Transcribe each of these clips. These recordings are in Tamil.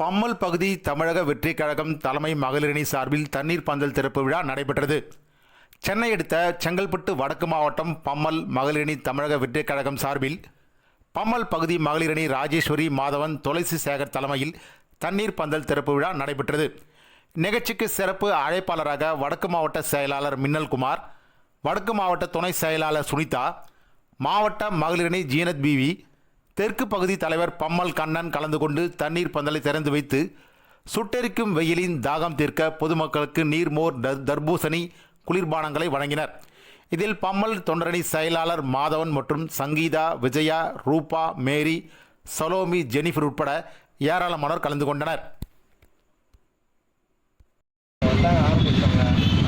பம்மல் பகுதி தமிழக வெற்றிக் கழகம் தலைமை மகளிரணி சார்பில் தண்ணீர் பந்தல் திறப்பு விழா நடைபெற்றது. சென்னை அடுத்த செங்கல்பட்டு வடக்கு மாவட்டம் பம்மல் மகளிரணி தமிழக வெற்றிக் கழகம் சார்பில் பம்மல் பகுதி மகளிரணி ராஜேஸ்வரி மாதவன் துளசி சேகர் தலைமையில் தண்ணீர் பந்தல் திறப்பு விழா நடைபெற்றது. நிகழ்ச்சிக்கு சிறப்பு அழைப்பாளராக வடக்கு மாவட்ட செயலாளர் மின்னல்குமார் வடக்கு மாவட்ட துணை செயலாளர் சுனிதா மாவட்ட மகளிரணி ஜீனத் பிவி தெற்கு பகுதி தலைவர் பம்மல் கண்ணன் கலந்து கொண்டு தண்ணீர் பந்தலை திறந்து வைத்து சுட்டெரிக்கும் வெயிலின் தாகம் தீர்க்க பொதுமக்களுக்கு நீர்மோர் தர்- தர்பூசணி குளிர்பானங்களை வழங்கினர். இதில் பம்மல் தொண்டரணி செயலாளர் மாதவன் மற்றும் சங்கீதா விஜயா ரூபா மேரி சலோமி ஜெனிஃபர் உட்பட ஏராளமானோர் கலந்து கொண்டனர்.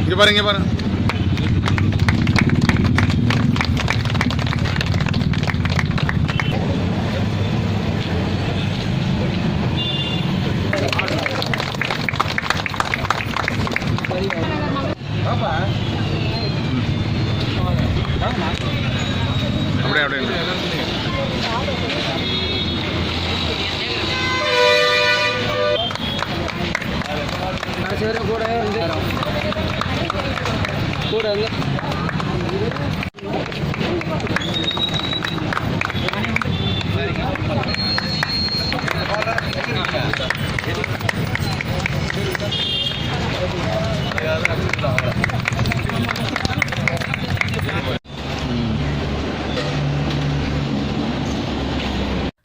இங்கே பாருங்க பாருங்க. அப்படியே அப்படியே. கூட வந்து கூட வந்து